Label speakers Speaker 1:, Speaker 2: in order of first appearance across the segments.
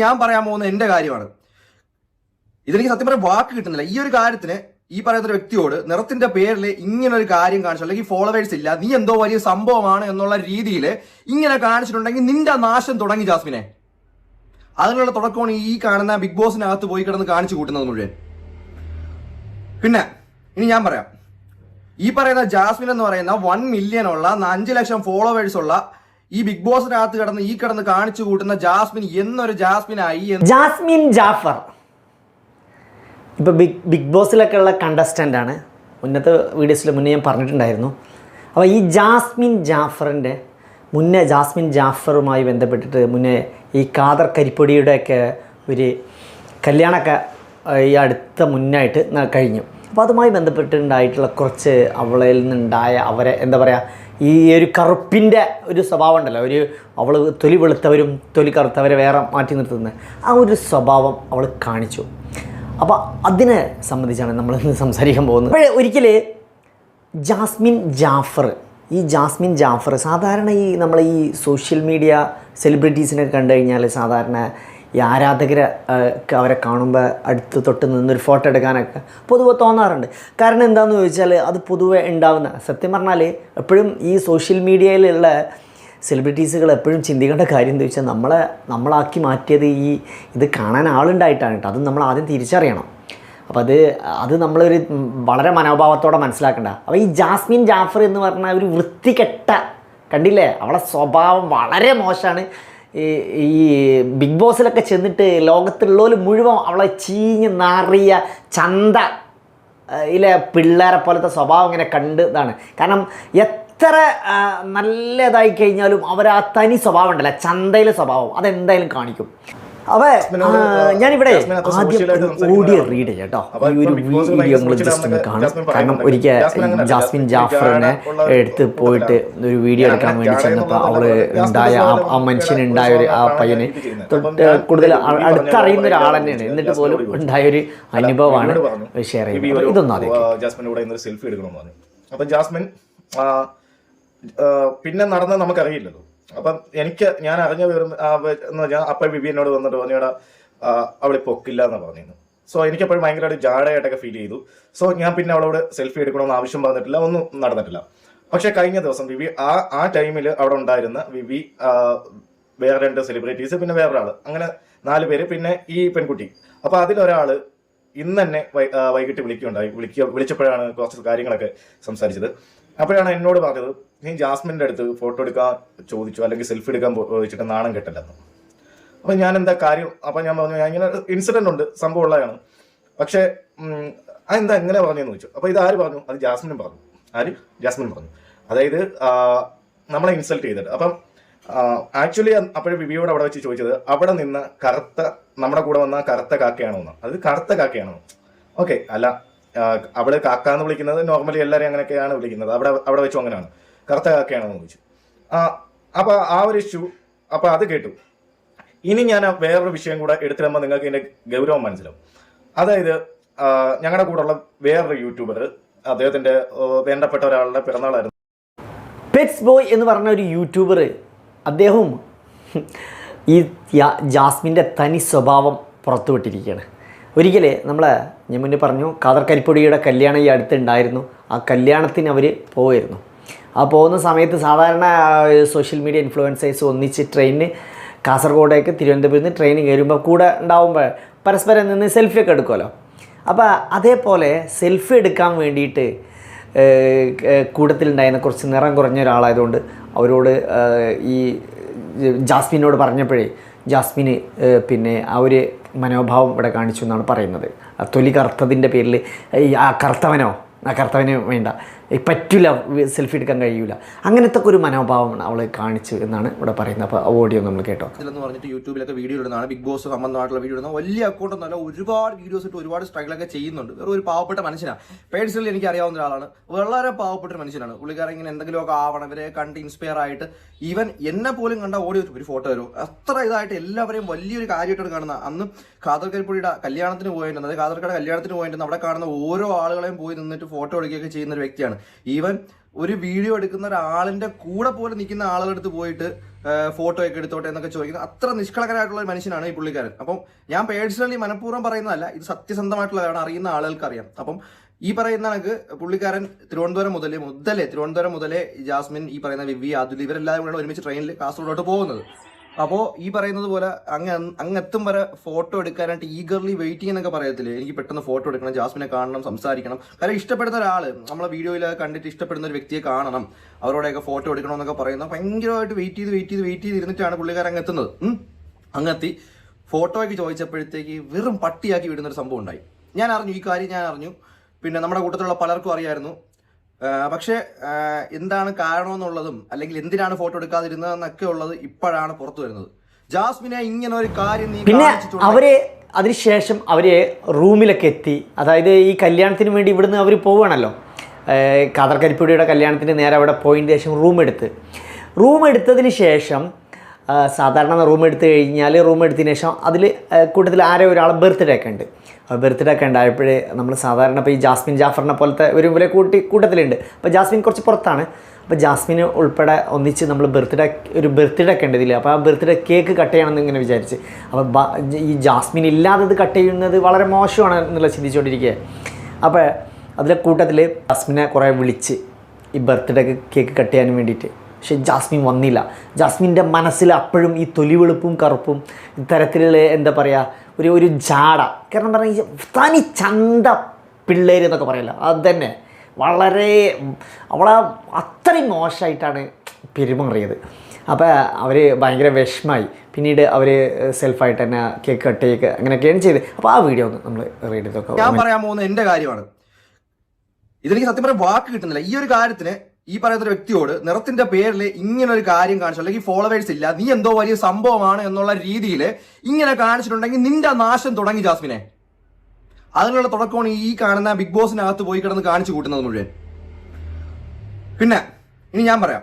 Speaker 1: ഞാൻ പറയാൻ പോകുന്ന എന്റെ കാര്യമാണ്. ഇതെനിക്ക് സത്യം പറയാൻ വാക്ക് കിട്ടുന്നില്ല. ഈ ഒരു കാര്യത്തിന് ഈ പറയുന്ന വ്യക്തിയോട് നിറത്തിന്റെ പേരിൽ ഇങ്ങനെ ഒരു കാര്യം കാണിച്ചു. അല്ലെങ്കിൽ ഫോളോവേഴ്സ് ഇല്ല. നീ എന്തോ വലിയ സംഭവമാണ് എന്നുള്ള രീതിയിൽ ഇങ്ങനെ കാണിച്ചിട്ടുണ്ടെങ്കിൽ നിന്റെ നാശം തുടങ്ങി ജാസ്മിനെ. അതിനുള്ള തുടക്കമാണ് ഈ കാണുന്ന ബിഗ് ബോസിനകത്ത് പോയി കിടന്ന് കാണിച്ചു കൂട്ടുന്നത് മുഴുവൻ. പിന്നെ ഇനി ഞാൻ പറയാം. ഈ പറയുന്ന ജാസ്മിൻ എന്ന് പറയുന്ന വൺ മില്യൺ ഉള്ള അഞ്ച് ലക്ഷം ഫോളോവേഴ്സ് ഉള്ള ഈ ബിഗ് ബോസിനകത്ത് കിടന്ന് ഈ കിടന്ന് കാണിച്ചു കൂട്ടുന്ന ജാസ്മിൻ എന്നൊരു ജാസ്മിനായി
Speaker 2: ജാസ്മിൻ ജാഫർ. ഇപ്പോൾ ബിഗ് ബിഗ് ബോസിലൊക്കെ ഉള്ള കണ്ടസ്റ്റന്റ് ആണ്. മുന്നത്തെ വീഡിയോസിൽ മുന്നേ ഞാൻ പറഞ്ഞിട്ടുണ്ടായിരുന്നു. അപ്പോൾ ഈ ജാസ്മിൻ ജാഫറിന്റെ മുന്നേ ജാസ്മിൻ ജാഫറുമായി ബന്ധപ്പെട്ടിട്ട് മുന്നേ ഈ കാദർ കരിപ്പൊടിയുടെയൊക്കെ ഒരു കല്യാണമൊക്കെ ഈ അടുത്ത മുന്നായിട്ട് കഴിഞ്ഞു. അപ്പോൾ അതുമായി ബന്ധപ്പെട്ടുണ്ടായിട്ടുള്ള കുറച്ച് അവളിൽ നിന്നുണ്ടായ അവരെ എന്താ പറയുക ഈ ഒരു കറുപ്പിന്റെ ഒരു സ്വഭാവം ഉണ്ടല്ലോ. ഒരു അവൾ തൊലി വെളുത്തവരും തൊലി കറുത്തവരെ വേറെ മാറ്റി നിർത്തുന്നത്. ആ ഒരു സ്വഭാവം അവൾ കാണിച്ചു. അപ്പോൾ അതിനെ സംബന്ധിച്ചാണ് നമ്മൾ ഇന്ന് സംസാരിക്കാൻ പോകുന്നത്. അപ്പോൾ ഒരിക്കൽ ജാസ്മിൻ ജാഫർ ഈ ജാസ്മിൻ ജാഫർ സാധാരണ ഈ നമ്മൾ ഈ സോഷ്യൽ മീഡിയ സെലിബ്രിറ്റീസിനെ കണ്ടു കഴിഞ്ഞാൽ സാധാരണ ഈ ആരാധകരെ അവരെ കാണുമ്പോൾ അടുത്ത് തൊട്ട് നിന്നൊരു ഫോട്ടോ എടുക്കാനൊക്കെ പൊതുവെ തോന്നാറുണ്ട്. കാരണം എന്താണെന്ന് ചോദിച്ചാൽ അത് പൊതുവെ ഉണ്ടാവുന്ന സത്യം പറഞ്ഞാൽ എപ്പോഴും ഈ സോഷ്യൽ മീഡിയയിലുള്ള സെലിബ്രിറ്റീസുകൾ എപ്പോഴും ചിന്തിക്കേണ്ട കാര്യം എന്താ വെച്ചാൽ നമ്മളെ നമ്മളാക്കി മാറ്റിയത് ഈ ഇത് കാണാൻ ആളുണ്ടായിട്ടാണ് കേട്ടോ. അത് നമ്മൾ ആദ്യം തിരിച്ചറിയണം. അപ്പോൾ അത് അത് നമ്മളൊരു വളരെ മനോഭാവത്തോടെ മനസ്സിലാക്കണ്ട. അപ്പോൾ ഈ ജാസ്മിൻ ജാഫർ എന്ന് പറഞ്ഞ ഒരു വൃത്തികെട്ട കണ്ടില്ലേ? അവളെ സ്വഭാവം വളരെ മോശമാണ് ഈ ബിഗ് ബോസിലൊക്കെ ചെന്നിട്ട് ലോകത്തുള്ളവർ മുഴുവൻ അവളെ ചീഞ്ഞ് നാറിയ ചന്ത ഇലെ പിള്ളേരെ പോലത്തെ സ്വഭാവം ഇങ്ങനെ കണ്ട് ഇതാണ്. കാരണം എത്ര നല്ലതായി കഴിഞ്ഞാലും അവർ ആ തനി സ്വഭാവം ഉണ്ടല്ലോ? ചന്തയിലെ സ്വഭാവം. അതെന്തായാലും കാണിക്കും.
Speaker 3: ജാസ്മിനോട്,
Speaker 2: ഞാനിവിടെ ആദ്യം ഓഡിയോ റീഡ് ചെയ്യാം കേട്ടോ ഈ ഒരു വീഡിയോ
Speaker 3: നമ്മൾ
Speaker 2: ജസ്റ്റ് ഒന്ന് കാണും. കാരണം ഒരിക്കൽ
Speaker 3: ജാസ്മിൻ
Speaker 2: ജാഫറിനെ എടുത്ത് പോയിട്ട് ഒരു വീഡിയോ എടുക്കാൻ വേണ്ടി ചെന്നപ്പോൾ
Speaker 3: അവൾ
Speaker 2: ഉണ്ടായ ആ- മനുഷ്യനുണ്ടായ ഒരു ആ പയ്യന്. തൊട്ട് കൂടുതൽ അടുത്തറിയുന്ന ഒരാൾ തന്നെയാണ്. എന്നിട്ട് പോലും. ഉണ്ടായ ഒരു അനുഭവമാണ് ഷെയർ ചെയ്യുന്നത്. ഇതൊന്നും ആദ്യം
Speaker 3: കൂടെ ഇന്നൊരു സെൽഫി എടുക്കണമെന്ന് പറഞ്ഞു. അപ്പൊ ജാസ്മിൻ പിന്നെ നടന്നത് നമുക്കറിയില്ലല്ലോ. അപ്പം എനിക്ക് ഞാൻ അറിഞ്ഞ വിവരം ഞാൻ വെ- എന്ന് പറഞ്ഞാൽ അപ്പൊ ബിബി എന്നോട് വന്നിട്ട് അവളെ പൊക്കില്ല എന്ന് പറഞ്ഞിരുന്നു. സോ എനിക്കപ്പോഴും ഭയങ്കരമായിട്ട് ജാടയായിട്ടൊക്കെ ഫീൽ ചെയ്തു. സോ ഞാൻ പിന്നെ അവളോട് സെൽഫി എടുക്കണമെന്ന് ആവശ്യം പറഞ്ഞിട്ടില്ല ഒന്നും നടന്നിട്ടില്ല. പക്ഷെ കഴിഞ്ഞ ദിവസം വിവി ആ ആ ടൈമിൽ അവിടെ ഉണ്ടായിരുന്ന വിവി വേറെ രണ്ട് സെലിബ്രിറ്റീസ് പിന്നെ വേറൊരാൾ അങ്ങനെ നാല് പേര് പിന്നെ ഈ പെൺകുട്ടി. അപ്പോൾ അതിലൊരാൾ ഇന്ന് തന്നെ വൈകിട്ട് വിളിക്കുകയുണ്ടായി വിളിക്കുക വിളിച്ചപ്പോഴാണ് കുറച്ച് കാര്യങ്ങളൊക്കെ സംസാരിച്ചത്. അപ്പോഴാണ് എന്നോട് പറഞ്ഞത് നീ ജാസ്മിന്റെ അടുത്ത് ഫോട്ടോ എടുക്കാൻ ചോദിച്ചു അല്ലെങ്കിൽ സെൽഫി എടുക്കാൻ ചോദിച്ചിട്ട് നാണം കെട്ടല്ലെന്ന്. അപ്പം ഞാൻ എന്താ കാര്യം അപ്പം ഞാൻ പറഞ്ഞു ഞാൻ ഇങ്ങനെ ഇൻസിഡന്റ് ഉണ്ട് സംഭവം ഉള്ളതാണ്. പക്ഷേ അതെന്താ എങ്ങനെ പറഞ്ഞെന്ന് ചോദിച്ചു. അപ്പോൾ ഇത് ആര് പറഞ്ഞു? അത് ജാസ്മിനും പറഞ്ഞു. ആര്? ജാസ്മിൻ പറഞ്ഞു. അതായത് നമ്മളെ ഇൻസൾട്ട് ചെയ്തിട്ട്. അപ്പം ആക്ച്വലി അപ്പോഴും വിവിയോട് അവിടെ വെച്ച് ചോദിച്ചത് അവിടെ നിന്ന് കറുത്ത നമ്മുടെ കൂടെ വന്ന കറുത്ത കാക്കയാണോ? എന്ന്. അത് കറുത്ത കാക്കയാണോ? ഓക്കെ അല്ല ആ, അവൾ കാക്ക എന്ന് വിളിക്കുന്നത് നോർമലി എല്ലാവരും അങ്ങനെയൊക്കെയാണ് വിളിക്കുന്നത്. അവിടെ അവിടെ വെച്ചു അങ്ങനെയാണ്. കറുത്ത കാക്കയാണെന്ന് ചോദിച്ചു. അപ്പൊ ആ ഒരു ഇഷ്യൂ അപ്പൊ അത് കേട്ടു. ഇനി ഞാൻ വേറൊരു വിഷയം കൂടെ എടുത്തിടുമ്പോൾ നിങ്ങൾക്ക് ഇതിന്റെ ഗൗരവം മനസ്സിലാവും. അതായത് ഞങ്ങളുടെ കൂടെയുള്ള വേറൊരു യൂട്യൂബർ അദ്ദേഹത്തിന്റെ വേണ്ടപ്പെട്ട ഒരാളുടെ പിറന്നാളായിരുന്നു.
Speaker 2: പെറ്റ്സ് ബോയ് എന്ന് പറഞ്ഞ ഒരു യൂട്യൂബർ അദ്ദേഹവും ഈ ജാസ്മിന്റെ തനി സ്വഭാവം പുറത്തുവിട്ടിരിക്കുകയാണ്. ഒരിക്കൽ നമ്മൾ ഞാൻ മുന്നേ പറഞ്ഞു കാദർ കരിപ്പൊടിയുടെ കല്യാണം ഈ അടുത്തുണ്ടായിരുന്നു. ആ കല്യാണത്തിന് അവർ പോവുമായിരുന്നു ആ പോകുന്ന സമയത്ത് സാധാരണ സോഷ്യൽ മീഡിയ ഇൻഫ്ലുവൻസേഴ്സ് ഒന്നിച്ച് ട്രെയിനിന് കാസർഗോഡേക്ക് തിരുവനന്തപുരത്ത് ട്രെയിൻ കയറുമ്പോൾ കൂടെ ഉണ്ടാവുമ്പോൾ പരസ്പരം നിന്ന് സെൽഫിയൊക്കെ എടുക്കുമല്ലോ അപ്പോൾ അതേപോലെ സെൽഫി എടുക്കാൻ വേണ്ടിയിട്ട് കൂട്ടത്തിലുണ്ടായിരുന്ന കുറച്ച് നിറം കുറഞ്ഞ ഒരാളായതുകൊണ്ട് അവരോട് ഈ ജാസ്മിനോട് പറഞ്ഞപ്പോഴേ ജാസ്മിന് പിന്നെ ആ ഒരു മനോഭാവം ഇവിടെ കാണിച്ചു എന്നാണ് പറയുന്നത്. ആ തൊലി കറുത്തതിന്റെ പേരിൽ ആ കറുത്തവനോ ആ കറുത്തവന് വേണ്ട. പറ്റില്ല സെൽഫി എടുക്കാൻ കഴിയൂല. അങ്ങനത്തെ ഒരു മനോഭാവമാണ് അവൾ കാണിച്ചു എന്നാണ് ഇവിടെ പറയുന്നത്. അപ്പോൾ ഓഡിയോ നമ്മൾ കേട്ടോ
Speaker 1: ഇതിലെന്ന് പറഞ്ഞിട്ട് യൂട്യൂബിലൊക്കെ വീഡിയോ ഇടുന്നതാണ്. ബിഗ് ബോസ് സംബന്ധമായിട്ടുള്ള വീഡിയോ ഇടുന്ന. വലിയ അക്കൗണ്ട് ഒന്നല്ല ഒരുപാട് വീഡിയോസ് ഇട്ട് ഒരുപാട് സ്ട്രഗിളൊക്കെ ചെയ്യുന്നുണ്ട്. വേറെ ഒരു പാവപ്പെട്ട മനുഷ്യനാണ് പേഴ്സണലി എനിക്ക് അറിയാവുന്ന ഒരാളാണ്. വളരെ പാവപ്പെട്ട മനുഷ്യനാണ്. പുള്ളിക്കാരൻ ഇങ്ങനെ എന്തെങ്കിലുമൊക്കെ ആവണം. ഇവരെ കണ്ട് ഇൻസ്പയർ ആയിട്ട് ഈവൻ എന്നെ പോലും കണ്ട ഓഡിയോ ഒരു ഫോട്ടോ തരും അത്ര ഇതായിട്ട് എല്ലാവരെയും വലിയൊരു കാര്യമായിട്ടാണ് കാണുന്നത് അന്ന് കാതർക്കരിപ്പുഴയുടെ കല്യാണത്തിന് പോയിട്ട് അതായത് ഖാദർക്കയുടെ കല്യാണത്തിന് പോയിട്ട് അവിടെ കാണുന്ന ഓരോ ആളുകളെയും പോയി നിന്നിട്ട് ഫോട്ടോ എടുക്കുകയൊക്കെ ചെയ്യുന്ന ഒരു വ്യക്തിയാണ്. ഈവൻ ഒരു വീഡിയോ എടുക്കുന്ന ഒരാളിന്റെ കൂടെ പോലെ നിൽക്കുന്ന ആളുകളുടെ അടുത്ത് പോയിട്ട് ഫോട്ടോ ഒക്കെ എടുത്തോട്ടെ എന്നൊക്കെ ചോദിക്കുന്നത് അത്ര നിഷ്കളങ്കരായിട്ടുള്ള ഒരു മനുഷ്യനാണ് ഈ പുള്ളിക്കാരൻ. അപ്പം ഞാൻ പേഴ്സണലി മനഃപൂർവം പറയുന്നതല്ല ഇത് സത്യസന്ധമായിട്ടുള്ളതാണ് അറിയുന്ന ആളുകൾക്ക് അറിയാം അപ്പം ഈ പറയുന്ന കണക്ക് പുള്ളിക്കാരൻ തിരുവനന്തപുരം മുതലേ മുതലേ തിരുവനന്തപുരം മുതലേ ജാസ്മിൻ ഈ പറയുന്ന വിവി അതുൽ ഇവരെല്ലാവരും കൂടെ ഒരുമിച്ച് ട്രെയിനിൽ കാസർഗോഡോട്ട് പോകുന്നത്. അപ്പോൾ ഈ പറയുന്നത് പോലെ അങ്ങ് അങ്ങെത്തും വരെ ഫോട്ടോ എടുക്കാനായിട്ട് ഈഗർലി വെയിറ്റിംഗ് എന്നൊക്കെ പറയത്തില്ലേ? എനിക്ക് പെട്ടെന്ന് ഫോട്ടോ എടുക്കണം ജാസ്മിനെ കാണണം സംസാരിക്കണം. കാരണം ഇഷ്ടപ്പെടുന്ന ഒരാൾ നമ്മളെ വീഡിയോയിൽ കണ്ടിട്ട് ഇഷ്ടപ്പെടുന്ന ഒരു വ്യക്തിയെ കാണണം. അവരോടെയൊക്കെ ഫോട്ടോ എടുക്കണം എന്നൊക്കെ പറയുന്ന ഭയങ്കരമായിട്ട് വെയിറ്റ് ചെയ്ത് വെയിറ്റ് ചെയ്ത് വെയിറ്റ് ചെയ്ത് ഇരുന്നിട്ടാണ് പുള്ളിക്കാരൻ അങ്ങ് എത്തുന്നത് ഉം. അങ്ങെത്തി. ഫോട്ടോയ്ക്ക് ചോദിച്ചപ്പോഴത്തേക്ക് വെറും പട്ടിയാക്കി വിടുന്ന ഒരു സംഭവം ഉണ്ടായി. ഞാൻ അറിഞ്ഞു ഈ കാര്യം ഞാൻ അറിഞ്ഞു. പിന്നെ നമ്മുടെ കൂട്ടത്തിലുള്ള പലർക്കും അറിയായിരുന്നു. പക്ഷേ എന്താണ് കാരണമെന്നുള്ളതും അല്ലെങ്കിൽ എന്തിനാണ് ഫോട്ടോ എടുക്കാതിരുന്നത് എന്നൊക്കെ ഉള്ളത് ഇപ്പോഴാണ് പുറത്തു വരുന്നത്. ജാസ്മിനെ ഇങ്ങനെ ഒരു കാര്യം നീ
Speaker 2: പിന്നെ അവരെ അവർ അതിനുശേഷം അവർ റൂമിലൊക്കെ എത്തി. അതായത് ഈ കല്യാണത്തിന് വേണ്ടി ഇവിടുന്ന് അവർ പോവുകയാണല്ലോ. ഖാദർ കരിപ്പൂടിയുടെ കല്യാണത്തിന് നേരെ അവിടെ പോയിന്റ് ശേഷം റൂം എടുത്ത്. റൂം എടുത്തതിന് ശേഷം സാധാരണ റൂം എടുത്ത് കഴിഞ്ഞാൽ റൂം എടുത്തതിന് ശേഷം അതിൽ കൂട്ടത്തിൽ ആരോ ഒരാൾ ബർത്ത്ഡേ ഒക്കെ ഉണ്ട്. ബർത്ത്ഡേ ഒക്കെ ഉണ്ടായപ്പോഴേ നമ്മൾ സാധാരണ ഇപ്പോൾ ഈ ജാസ്മിൻ ജാഫറിനെ പോലത്തെ ഒരു വില കൂട്ടി കൂട്ടത്തിലുണ്ട്. അപ്പോൾ ജാസ്മിൻ കുറച്ച് പുറത്താണ്. അപ്പോൾ ജാസ്മിന് ഉൾപ്പെടെ ഒന്നിച്ച് നമ്മൾ ബർത്ത്ഡേ ഒരു ബർത്ത്ഡേ ഒക്കെ ഉണ്ട് ഇതിൽ അപ്പോൾ ആ ബർത്ത്ഡേ കേക്ക് കട്ട് ചെയ്യണമെന്ന് ഇങ്ങനെ വിചാരിച്ച്. അപ്പോൾ ഈ ജാസ്മിൻ ഇല്ലാത്തത് കട്ട് ചെയ്യുന്നത് വളരെ മോശമാണ് എന്നുള്ള ചിന്തിച്ചുകൊണ്ടിരിക്കുക അപ്പോൾ അതിലെ കൂട്ടത്തിൽ ജാസ്മിനെ കുറേ വിളിച്ച് ഈ ബർത്ത്ഡേ കേക്ക് കട്ട് ചെയ്യാൻ വേണ്ടിയിട്ട്. പക്ഷേ ജാസ്മിൻ വന്നില്ല. ജാസ്മിന്റെ മനസ്സിൽ അപ്പോഴും ഈ തൊലിവെളുപ്പും കറുപ്പും ഇത്തരത്തിലുള്ള എന്താ പറയുക ഒരു ഒരു ജാട. കാരണം പറഞ്ഞാൽ തനി ചന്ത പിള്ളേർ എന്നൊക്കെ പറയല്ലോ. അത് തന്നെ വളരെ അവളെ അത്രയും മോശമായിട്ടാണ് പെരുമാറിയത്. അപ്പോൾ അവർ ഭയങ്കര വിഷമായി. പിന്നീട് അവർ സെൽഫായിട്ട് തന്നെ കേക്ക് കട്ട് ചെയ്യുക അങ്ങനെയൊക്കെയാണ് ചെയ്ത്. അപ്പോൾ ആ വീഡിയോ ഒന്ന് നമ്മൾ റീഡ് ചെയ്തൊക്കെ
Speaker 1: ഞാൻ പറയാൻ പോകുന്ന എന്റെ കാര്യമാണ്. ഇതെനിക്ക് സത്യം പറയാൻ വാക്ക് കിട്ടുന്നില്ല. ഈ ഒരു കാര്യത്തിന് ഈ പറയുന്ന വ്യക്തിയോട് നിറത്തിന്റെ പേരിൽ ഇങ്ങനെ ഒരു കാര്യം കാണിച്ചു അല്ലെങ്കിൽ ഫോളോവേഴ്സ് ഇല്ല നീ എന്തോ വലിയ സംഭവമാണ് എന്നുള്ള രീതിയിൽ ഇങ്ങനെ കാണിച്ചിട്ടുണ്ടെങ്കിൽ നിന്റെ നാശം തുടങ്ങി ജാസ്മിനെ. അതിനുള്ള തുടക്കമാണ് ഈ കാണുന്ന ബിഗ് ബോസിനകത്ത് പോയി കിടന്ന് കാണിച്ചു കൂട്ടുന്നത് മുഴുവൻ. പിന്നെ ഇനി ഞാൻ പറയാം.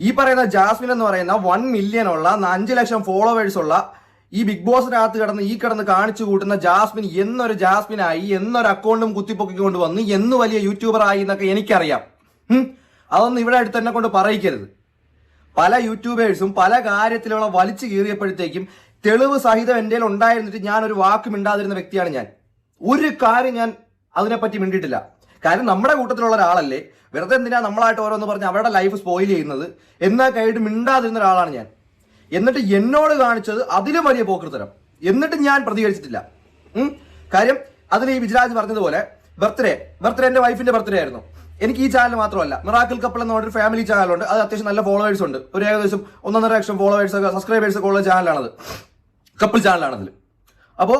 Speaker 1: ഈ പറയുന്ന ജാസ്മിൻ എന്ന് പറയുന്ന വൺ മില്യൺ ഉള്ള അഞ്ച് ലക്ഷം ഫോളോവേഴ്സ് ഉള്ള ഈ ബിഗ് ബോസിനകത്ത് കിടന്ന് ഈ കിടന്ന് കാണിച്ചു കൂട്ടുന്ന ജാസ്മിൻ എന്നൊരു ജാസ്മിനായി എന്നൊരു അക്കൗണ്ടും കുത്തിപ്പൊക്കിക്കൊണ്ട് വന്ന് എന്ന് വലിയ യൂട്യൂബർ ആയി എന്നൊക്കെ എനിക്കറിയാം. അതൊന്നും ഇവിടെ അടുത്ത് എന്നെ കൊണ്ട് പറയിക്കരുത്. പല യൂട്യൂബേഴ്സും പല കാര്യത്തിലുള്ള വലിച്ചു കീറിയപ്പോഴത്തേക്കും തെളിവ് സഹിതം എന്റെ ഉണ്ടായിരുന്നിട്ട് ഞാൻ ഒരു വാക്ക് മിണ്ടാതിരുന്ന വ്യക്തിയാണ് ഞാൻ. ഒരു കാര്യം ഞാൻ അതിനെപ്പറ്റി മിണ്ടിയിട്ടില്ല. കാരണം നമ്മുടെ കൂട്ടത്തിലുള്ള ഒരാളല്ലേ. വെറുതെ എന്തിനാ നമ്മളായിട്ട് ഓരോന്ന് പറഞ്ഞ് അവരുടെ ലൈഫ് സ്പോയിൽ ചെയ്യുന്നത്? എന്നാ കഴിഞ്ഞിട്ട് മിണ്ടാതിരുന്ന ഒരാളാണ് ഞാൻ. എന്നിട്ട് എന്നോട് കാണിച്ചത് അതിലും വലിയ പോക്കൃത്തരം. എന്നിട്ട് ഞാൻ പ്രതികരിച്ചിട്ടില്ല. കാര്യം അതിൽ ഈ വിജരാജ് പറഞ്ഞതുപോലെ ബർത്ത്ഡേ ബർത്ത്ഡേ എന്റെ വൈഫിന്റെ ബർത്ത്ഡേ ആയിരുന്നു. എനിക്ക് ഈ ചാനൽ മാത്രമല്ല മിറാക്കിൾ കപ്പിൾ എന്ന് പറഞ്ഞൊരു ഫാമിലി ചാനലുണ്ട് അത് അത്യാവശ്യം നല്ല ഫോളോവേഴ്സ് ഉണ്ട്. ഒരു ഏകദേശം ഒന്നൊന്നര ലക്ഷം ഫോളോവേഴ്സ് ഒക്കെ സബ്സ്ക്രൈബേഴ്സ് ഒക്കെ ഉള്ള ചാനലാണത് കപ്പിൾ ചാനലാണതിൽ അപ്പോൾ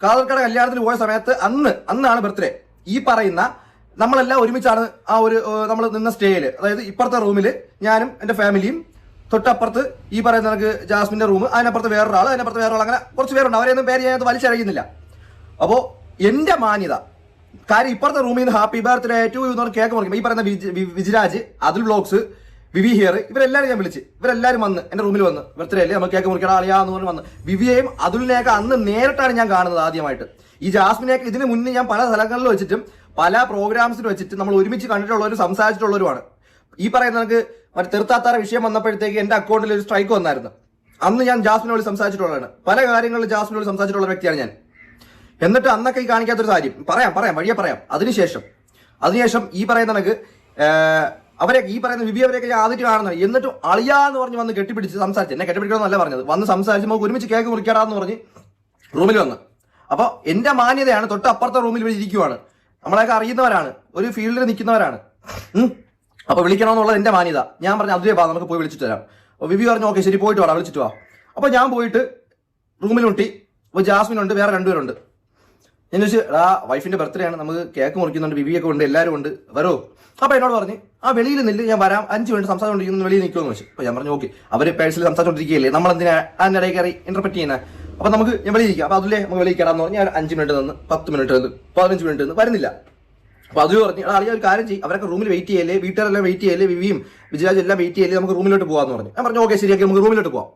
Speaker 1: കാതർക്കട കല്യാണത്തിന് പോയ സമയത്ത് അന്ന് അന്നാണ് ബർത്ത്ഡേ ഈ പറയുന്ന നമ്മളെല്ലാം ഒരുമിച്ചാണ് ആ ഒരു നമ്മൾ നിന്ന സ്റ്റേയിൽ അതായത് ഇപ്പുറത്തെ റൂമിൽ ഞാനും എന്റെ ഫാമിലിയും തൊട്ടപ്പുറത്ത് ഈ പറയുന്ന നിനക്ക് ജാസ്മിന്റെ റൂം അതിനപ്പുറത്ത് വേറൊരാൾ അതിനപ്പുറത്ത് വേറൊരാൾ അങ്ങനെ കുറച്ച് പേരുണ്ട്. അവരെയൊന്നും പേര് ഞാനത് വലിച്ചഴയുന്നില്ല അപ്പോൾ എന്റെ മാന്യത കാര്യം ഇപ്പുറത്തെ റൂമിൽ നിന്ന് ഹാപ്പി ബർത്ത്ഡേ ടു എന്ന് പറഞ്ഞ കേക്ക് മുറിക്കും. ഈ പറയുന്ന വിജിരാജ് അതുൽ ബ്ലോഗ്സ് വിവി ഹിയർ ഇവരെല്ലാവരും ഞാൻ വിളിച്ച്. ഇവരെല്ലാവരും വന്ന് എന്റെ റൂമിൽ വന്ന്. ബർത്ത്ഡേ അല്ലേ? നമ്മൾ കേക്ക് മുറിക്കണം അളിയാ എന്ന് പറഞ്ഞ് വന്ന്. വിവിയെയും അതുലിനെയൊക്കെ അന്ന് നേരിട്ടാണ് ഞാൻ കാണുന്നത് ആദ്യമായിട്ട്. ഈ ജാസ്മിനെയൊക്കെ ഇതിന് മുന്നേ ഞാൻ പല സ്ഥലങ്ങളിൽ വെച്ചിട്ടും പല പ്രോഗ്രാംസിൽ വെച്ചിട്ട് നമ്മൾ ഒരുമിച്ച് കണ്ടിട്ടുള്ളവരും സംസാരിച്ചിട്ടുള്ളവരുമാണ്. ഈ പറയുന്ന നിനക്ക് മറ്റേ തെറുത്താത്താറ വിഷയം വന്നപ്പോഴത്തേക്ക് എന്റെ അക്കൗണ്ടിൽ ഒരു സ്ട്രൈക്ക് വന്നായിരുന്നു. അന്ന് ഞാൻ ജാസ്മിനോട് സംസാരിച്ചിട്ടുള്ളതാണ്. പല കാര്യങ്ങളിൽ ജാസ്മിനോട് സംസാരിച്ചിട്ടുള്ള വ്യക്തിയാണ് ഞാൻ. എന്നിട്ട് അന്നൊക്കെ ഈ കാണിക്കാത്തൊരു കാര്യം. പറയാം പറയാം വഴിയെ പറയാം. അതിനുശേഷം അതിനുശേഷം ഈ പറയുന്ന കണക്ക് അവരെ ഈ പറയുന്ന വിവി അവരെയൊക്കെ ഞാൻ ആദ്യമായിട്ട് കാണുന്നത്. എന്നിട്ടും അളിയാ എന്ന് പറഞ്ഞ് വന്ന് കെട്ടിപ്പിടിച്ച് സംസാരിച്ചു. എന്നെ കെട്ടിപ്പിടിക്കണമെന്നല്ല പറഞ്ഞത്. വന്ന് സംസാരിച്ച് നമുക്ക് ഒരുമിച്ച് കേക്ക് മുറിക്കാടാന്ന് പറഞ്ഞ് റൂമിൽ വന്ന്. അപ്പോൾ എന്റെ മാന്യതയാണ് തൊട്ട് അപ്പുറത്തെ റൂമിൽ വിളിച്ചിരിക്കുവാണ് നമ്മളെയൊക്കെ അറിയുന്നവരാണ്. ഒരു ഫീൽഡിൽ നിൽക്കുന്നവരാണ്. അപ്പോൾ അപ്പൊ വിളിക്കണമെന്നുള്ളത് എന്റെ മാന്യത. ഞാൻ പറഞ്ഞു അതിലേ പാ നമുക്ക് പോയി വിളിച്ചിട്ട് അപ്പൊ വിവി പറഞ്ഞു ഓക്കെ ശരി പോയിട്ട് വാ വിളിച്ചിട്ട് വാ. അപ്പോൾ ഞാൻ പോയിട്ട് റൂമിൽ മുട്ടി അപ്പൊ ജാസ്മിൻ ഉണ്ട് വേറെ രണ്ടുപേരുണ്ട്. ചോദിച്ചു ആ വൈഫിന്റെ ബർത്ത്ഡേ ആണ്. നമുക്ക് കേക്ക് മുറിക്കുന്നുണ്ട് വിവിയൊക്കെ ഉണ്ട് എല്ലാവരും ഉണ്ട്. വരോ. അപ്പൊ എന്നോട് പറഞ്ഞു ആ വെളിയിൽ നില്ല് ഞാൻ വരാം. അഞ്ച് മിനിറ്റ് സംസാരിച്ചുകൊണ്ടിരിക്കുന്നു വെളിയിൽ നിൽക്കുമെന്ന് വെച്ചു അപ്പൊ ഞാൻ പറഞ്ഞു ഓക്കെ. അവർ പേഴ്സിൽ സംസാരിച്ചുകൊണ്ടിരിക്കുകയല്ലേ നമ്മൾ എന്തിനാ അതിന്റെ ഇടയിൽ കയറി ഇന്റർപ്രറ്റ് ചെയ്യുന്ന? അപ്പൊ നമുക്ക് ഞാൻ വെളിയിൽ ഇരിക്കാം. അപ്പൊ അതിലേ നമുക്ക് വെളിയിൽ കയറാന്ന് പറഞ്ഞ്. ഞാൻ അഞ്ച് മിനിറ്റ് നിന്ന് പത്ത് മിനിറ്റ് നിന്ന് പതിനഞ്ച് മിനിറ്റ് നിന്ന് വരുന്നില്ല. അപ്പൊ അത് പറഞ്ഞു അറിയാം ഒരു കാര്യം ചെയ്യും. അവരൊക്കെ റൂമിൽ വെയിറ്റ് ചെയ്യല്ലേ? വീട്ടുകാരെല്ലാം വെയിറ്റ് ചെയ്യല്ലേ? വിവിയും വിജയാജ് എല്ലാം വെയിറ്റ് ചെയ്യല്ലേ? നമുക്ക് റൂമിലോട്ട് പോകാന്ന് പറഞ്ഞു. ഞാൻ പറഞ്ഞു ഓക്കെ ശരിയാക്കി. നമുക്ക് റൂമിലോട്ട് പോവാം.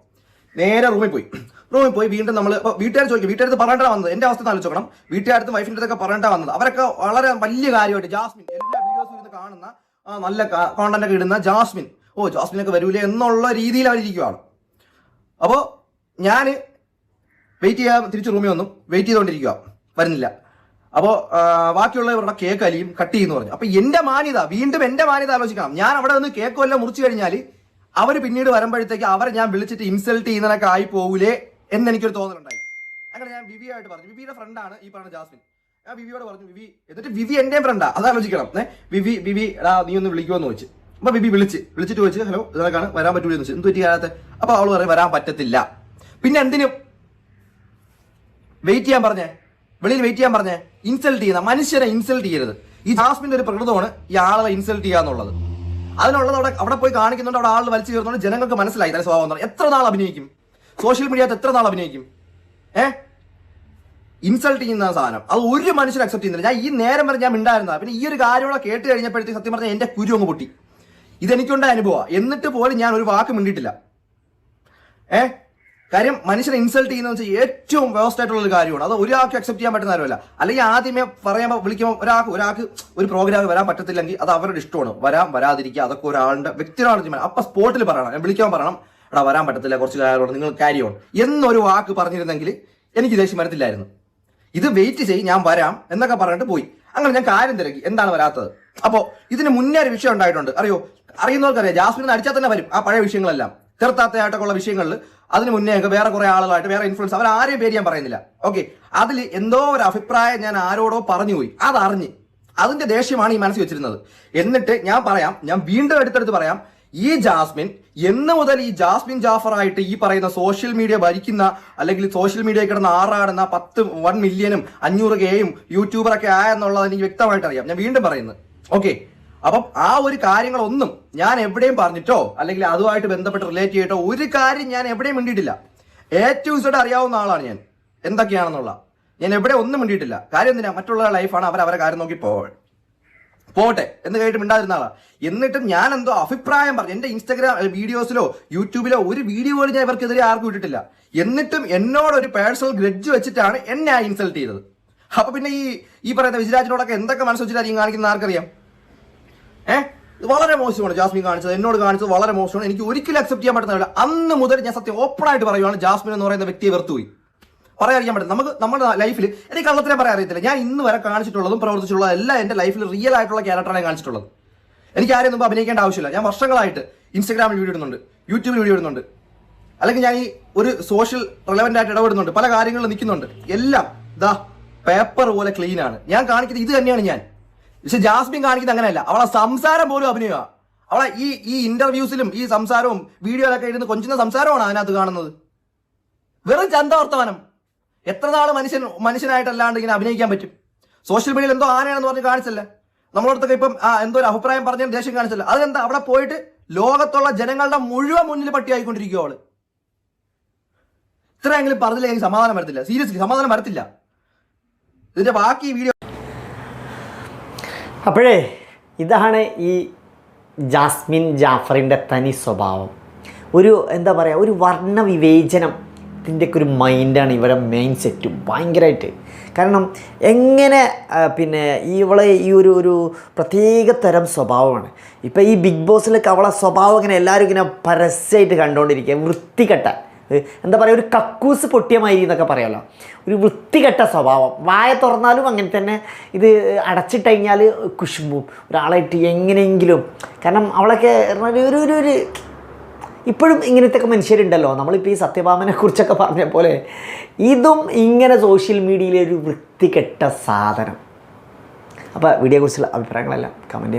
Speaker 1: നേരെ റൂമിൽ പോയി. റൂമിൽ പോയി വീണ്ടും നമ്മൾ വീട്ടുകാർ ചോദിക്കും വീട്ടുകാരത്ത് പറയേണ്ട വന്നത്? എന്റെ അവസ്ഥ ആലോചിക്കണം വീട്ടുകാരത്ത് വൈഫിന്റെ അടുത്തൊക്കെ പറയേണ്ട വന്നത്? അവരൊക്കെ വളരെ വലിയ കാര്യമായിട്ട് ജാസ്മിൻ എല്ലാ വീഡിയോസും ഇരുന്ന് കാണുന്ന നല്ല കോണ്ടന്റ് ഒക്കെ ഇടുന്ന ജാസ്മിൻ. ഓ ജാസ്മിനൊക്കെ വരൂലേ എന്നുള്ള രീതിയിൽ ഇരിക്കുകയാണ് അപ്പോൾ ഞാൻ വെയിറ്റ് ചെയ്യാൻ തിരിച്ച് റൂമിൽ വന്നു. വെയിറ്റ് ചെയ്തുകൊണ്ടിരിക്കുക വരുന്നില്ല. അപ്പോൾ ബാക്കിയുള്ള ഇവരുടെ കേക്ക് അലിയും കട്ട് ചെയ്യുന്നു പറഞ്ഞു. അപ്പോൾ എന്റെ മാന്യത വീണ്ടും എന്റെ മാന്യത ആലോചിക്കണം. ഞാൻ അവിടെ നിന്ന് കേക്ക് എല്ലാം മുറിച്ചു കഴിഞ്ഞാൽ അവർ പിന്നീട് വരുമ്പോഴത്തേക്ക് അവരെ ഞാൻ വിളിച്ചിട്ട് ഇൻസൾട്ട് ചെയ്യുന്നതൊക്കെ ആയി പോകൂലേ എന്ന് എനിക്കൊരു തോന്നലുണ്ടായി. അങ്ങനെ ഞാൻ വിവിയായിട്ട് പറഞ്ഞു. വിവിയുടെ ഫ്രണ്ടാണ് ഈ പറഞ്ഞ ജാസ്മിൻ. ഞാൻ വിവിയോട് പറഞ്ഞു വിവി എന്നിട്ട് വിവി എന്റെയും ഫ്രണ്ടാ അത് ആലോചിക്കണം. വിവി വിവി എടാ നീ ഒന്ന് വിളിക്കുമെന്ന് ചോദിച്ചു. അപ്പൊ വിവി വിളിച്ച് വിളിച്ചിട്ട് ചോദിച്ചു ഹലോ ഇതൊക്കെയാണ് വരാൻ പറ്റൂന്ന് ചോദിച്ചു. എന്ത് പറ്റി കാലത്ത് അപ്പൊ അവൾ പറയും വരാൻ പറ്റത്തില്ല. പിന്നെ എന്തിനും? വെയിറ്റ് ചെയ്യാൻ പറഞ്ഞേ. വെളിയിൽ വെയിറ്റ് ചെയ്യാൻ പറഞ്ഞേ. ഇൻസൾട്ട് ചെയ്യുന്ന മനുഷ്യരെ ഇൻസൾട്ട് ചെയ്യരുത്. ഈ ജാസ്മിന്റെ ഒരു പ്രകൃതമാണ് ഈ ആളെ ഇൻസൾട്ട് ചെയ്യുക എന്നുള്ളത്. അതിനുള്ളത് അവിടെ അവിടെ പോയി കാണിക്കുന്നുണ്ട് അവിടെ ആൾ വലിച്ചു കയറുന്നുണ്ട്. ജനങ്ങൾക്ക് മനസ്സിലായി തന്നെ സ്വഭാവം എത്ര നാൾ അഭിനയിക്കും? സോഷ്യൽ മീഡിയത്ത് എത്ര നാൾ അഭിനയിക്കും? ഏ? ഇൻസൾട്ട് ചെയ്യുന്ന സാധനം. അത് ഒരു മനുഷ്യൻ അക്സെപ്റ്റ് ചെയ്യുന്നില്ല. ഞാൻ ഈ നേരം വരെ ഞാൻ ഉണ്ടായിരുന്ന പിന്നെ ഈ ഒരു കാര്യമൂടെ കേട്ട് കഴിഞ്ഞപ്പോഴത്തേക്ക് സത്യം പറഞ്ഞാൽ എന്റെ കുരു അങ്ങ് പൊട്ടി. ഇതെനിക്കുണ്ടായ അനുഭവം. എന്നിട്ട് പോലും ഞാൻ ഒരു വാക്ക് മിണ്ടിട്ടില്ല ഏ? കാര്യം മനുഷ്യനെ ഇൻസൾട്ട് ചെയ്യുന്നത് വെച്ചാൽ ഏറ്റവും വേസ്റ്റ് ആയിട്ടുള്ള ഒരു കാര്യമാണ്. അത് ഒരാൾക്ക് അക്സെപ്റ്റ് ചെയ്യാൻ പറ്റുന്ന കാര്യമല്ല. അല്ലെങ്കിൽ ആദ്യമേ പറയുമ്പോൾ വിളിക്കുമ്പോൾ ഒരാൾക്ക് ഒരാൾക്ക് ഒരു പ്രോഗ്രാം വരാൻ പറ്റത്തില്ലെങ്കിൽ അത് അവരുടെ ഇഷ്ടമാണ്. വരാം വരാതിരിക്കുക. അതൊക്കെ ഒരാളുടെ വ്യക്തിയുടെ അപ്പൊ സ്പോട്ടിൽ പറയണം. വിളിക്കാൻ പറയണം. എടാ വരാൻ പറ്റത്തില്ല കുറച്ച് കാര്യമുണ്ട് നിങ്ങൾ ക്യാരി ഓൺ എന്നൊരു വാക്ക് പറഞ്ഞിരുന്നെങ്കിൽ എനിക്ക് ദേഷ്യം വരത്തില്ലായിരുന്നു. ഇത് വെയിറ്റ് ചെയ്യും ഞാൻ വരാം എന്നൊക്കെ പറഞ്ഞിട്ട് പോയി. അങ്ങനെ ഞാൻ കാര്യം തിരക്കി. എന്താണ് വരാത്തത്? അപ്പോൾ ഇതിന് മുന്നേ ഒരു വിഷയം ഉണ്ടായിട്ടുണ്ട്. അറിയോ? അറിയുന്നവർക്കറിയാം. ജാസ്മിൻ അടിച്ചാൽ തന്നെ വരും ആ പഴയ വിഷയങ്ങളെല്ലാം. തീർത്താത്തയായിട്ടൊക്കെ ഉള്ള വിഷയങ്ങളിൽ അതിന് മുന്നേ ഒക്കെ വേറെ കുറെ ആളുകളായിട്ട് വേറെ ഇൻഫ്ലുവൻസ് അവർ ആരെയും പേര് ഞാൻ പറയുന്നില്ല. ഓക്കെ അതിൽ എന്തോ ഒരു അഭിപ്രായം ഞാൻ ആരോടോ പറഞ്ഞു പോയി. അതറിഞ്ഞ്. അതിന്റെ ദേഷ്യമാണ് ഈ മനസ്സിൽ വെച്ചിരുന്നത്. എന്നിട്ട് ഞാൻ പറയാം ഞാൻ വീണ്ടും എടുത്തെടുത്ത് പറയാം ഈ ജാസ്മിൻ എന്ന് മുതൽ ഈ ജാസ്മിൻ ജാഫർ ആയിട്ട് ഈ പറയുന്ന സോഷ്യൽ മീഡിയ ഭരിക്കുന്ന അല്ലെങ്കിൽ സോഷ്യൽ മീഡിയ കിടന്ന് ആറാടുന്ന പത്ത് വൺ മില്യനും അഞ്ഞൂറ് കെയും യൂട്യൂബറൊക്കെ ആയെന്നുള്ളത് എനിക്ക് വ്യക്തമായിട്ട് അറിയാം. ഞാൻ വീണ്ടും പറയുന്നത് ഓക്കെ അപ്പം ആ ഒരു കാര്യങ്ങളൊന്നും ഞാൻ എവിടെയും പറഞ്ഞിട്ടോ അല്ലെങ്കിൽ അതുമായിട്ട് ബന്ധപ്പെട്ട് റിലേറ്റ് ചെയ്തിട്ടോ ഒരു കാര്യം ഞാൻ എവിടെയും മിണ്ടിയിട്ടില്ല. എ ടു ഇസഡ് അറിയാവുന്ന ആളാണ് ഞാൻ. എന്തൊക്കെയാണെന്നുള്ള. ഞാൻ എവിടെ ഒന്നും മിണ്ടിയിട്ടില്ല. കാര്യം എന്തിനാ? മറ്റുള്ള ലൈഫാണ് അവർ അവരെ കാര്യം നോക്കി പോവാൻ പോട്ടെ എന്ന് കഴിഞ്ഞിട്ട് മിണ്ടാതിരുന്ന ആളാ. എന്നിട്ടും ഞാൻ എന്തോ അഭിപ്രായം പറഞ്ഞു. എന്റെ ഇൻസ്റ്റാഗ്രാം വീഡിയോസിലോ യൂട്യൂബിലോ ഒരു വീഡിയോ പോലും ഞാൻ ഇവർക്കെതിരെ ആർക്കും ഇട്ടിട്ടില്ല. എന്നിട്ടും എന്നോട് ഒരു പേഴ്സണൽ ഗ്രഡ്ജ് വെച്ചിട്ടാണ് എന്നെ ഇൻസൾട്ട് ചെയ്തത്. അപ്പൊ പിന്നെ ഈ ഈ പറയുന്ന വിജിരാജിനോടൊക്കെ എന്തൊക്കെ മനസ്സ് വെച്ചിട്ടായിരിക്കും കാണിക്കുന്ന ആർക്കറിയാം? ഏഹ് വളരെ മോശമാണ് ജാസ്മിൻ കാണിച്ചത്. എന്നോട് കാണിച്ചത് വളരെ മോശമാണ്. എനിക്ക് ഒരിക്കലും അക്സെപ്റ്റ് ചെയ്യാൻ പറ്റുന്നില്ല അന്ന് മുതൽ ഞാൻ സത്യം ഓപ്പൺ ആയിട്ട് പറയുവാണ് ജാസ്മിൻ എന്ന് പറയുന്ന വ്യക്തിയെ വെറുത്തുപോയി. പറയാതിരിക്കാൻ പറ്റും. നമുക്ക് നമ്മുടെ ലൈഫിൽ എനിക്ക് കള്ളത്തിനെ പറയാൻ അറിയത്തില്ല. ഞാൻ ഇന്ന് വരെ കാണിച്ചിട്ടുള്ളതും പ്രവർത്തിച്ചിട്ടുള്ളതും എല്ലാം എന്റെ ലൈഫിൽ റിയൽ ആയിട്ടുള്ള ക്യാരക്ടറാണ് കാണിച്ചിട്ടുള്ളത്. എനിക്ക് ആരെയും മുമ്പ് അഭിനയിക്കേണ്ട ആവശ്യമില്ല. ഞാൻ വർഷങ്ങളായിട്ട് ഇൻസ്റ്റാഗ്രാമിൽ വീഡിയോ ഇടുന്നുണ്ട്. യൂട്യൂബിൽ വീഡിയോ ഇടുന്നുണ്ട്. അല്ലെങ്കിൽ ഞാൻ ഈ ഒരു സോഷ്യൽ റിലവന്റ് ആയിട്ട് ഇടപെടുന്നുണ്ട്. പല കാര്യങ്ങളിൽ നിൽക്കുന്നുണ്ട്. എല്ലാം ദാ പേപ്പർ പോലെ ക്ലീൻ ആണ്. ഞാൻ കാണിക്കുന്നത് ഇത് തന്നെയാണ് ഞാൻ. പക്ഷെ ജാസ്മിൻ കാണിക്കുന്നത് അങ്ങനെയല്ല. അവളെ സംസാരം പോലും അഭിനയമാണ് അവളെ ഈ ഈ ഇന്റർവ്യൂസിലും ഈ സംസാരവും വീഡിയോയിലൊക്കെ ഇരുന്ന് കൊഞ്ചുന്ന സംസാരമാണ് അതിനകത്ത് കാണുന്നത്. വെറും ചന്തവർത്തമാനം എത്ര നാൾ മനുഷ്യൻ മനുഷ്യനായിട്ടല്ലാണ്ട് ഇങ്ങനെ അഭിനയിക്കാൻ പറ്റും? സോഷ്യൽ മീഡിയയിൽ എന്തോ ആനയാണെന്ന് പറഞ്ഞ് കാണിച്ചല്ല? നമ്മളടുത്തൊക്കെ ഇപ്പം ആ എന്തോ ഒരു അഭിപ്രായം പറഞ്ഞ ദേഷ്യം കാണിച്ചല്ല? അതെന്താ അവിടെ പോയിട്ട് ലോകത്തുള്ള ജനങ്ങളുടെ മുഴുവൻ മുന്നിൽ പട്ടിയായിക്കൊണ്ടിരിക്കുക അവൾ. ഇത്രയെങ്കിലും പറഞ്ഞില്ല എനിക്ക് സമാധാനം വരത്തില്ല. സീരിയസ്ലി സമാധാനം വരത്തില്ല. ഇതിന്റെ ബാക്കി വീഡിയോ
Speaker 2: അപ്പോഴേ ഇതാണ് ഈ ജാസ്മിൻ ജാഫറിന്റെ തനി സ്വഭാവം. ഒരു എന്താ പറയുക ഒരു വർണ വിവേചനം ഇതിന്റെയൊക്കെ ഒരു മൈൻഡാണ് ഇവിടെ മെയിൻ സെറ്റ് ഭയങ്കരമായിട്ട് കാരണം എങ്ങനെ പിന്നെ ഇവളെ ഈ ഒരു ഒരു പ്രത്യേക തരം സ്വഭാവമാണ്. ഇപ്പം ഈ ബിഗ് ബോസിലൊക്കെ അവളെ സ്വഭാവം ഇങ്ങനെ എല്ലാവരും ഇങ്ങനെ പരസ്യമായിട്ട് കണ്ടുകൊണ്ടിരിക്കുക വൃത്തികെട്ട എന്താ പറയുക ഒരു കക്കൂസ് പൊട്ടിയ എന്നൊക്കെ പറയാമല്ലോ ഒരു വൃത്തികെട്ട സ്വഭാവം. വായ തുറന്നാലും അങ്ങനെ തന്നെ ഇത് അടച്ചിട്ട് കഴിഞ്ഞാൽ കുശുമ്പും. ഒരാളായിട്ട് എങ്ങനെയെങ്കിലും. കാരണം അവളൊക്കെ ഒരു ഒരു ഒരു ഇപ്പോഴും ഇങ്ങനത്തെ ഒക്കെ മനുഷ്യരുണ്ടല്ലോ. നമ്മളിപ്പോൾ ഈ സത്യഭാമനെ കുറിച്ചൊക്കെ പറഞ്ഞ പോലെ ഇതും ഇങ്ങനെ സോഷ്യൽ മീഡിയയിലെ ഒരു വൃത്തികെട്ട സാധനം. അപ്പോൾ വീഡിയോയെക്കുറിച്ചുള്ള അഭിപ്രായങ്ങളെല്ലാം കമന്റ്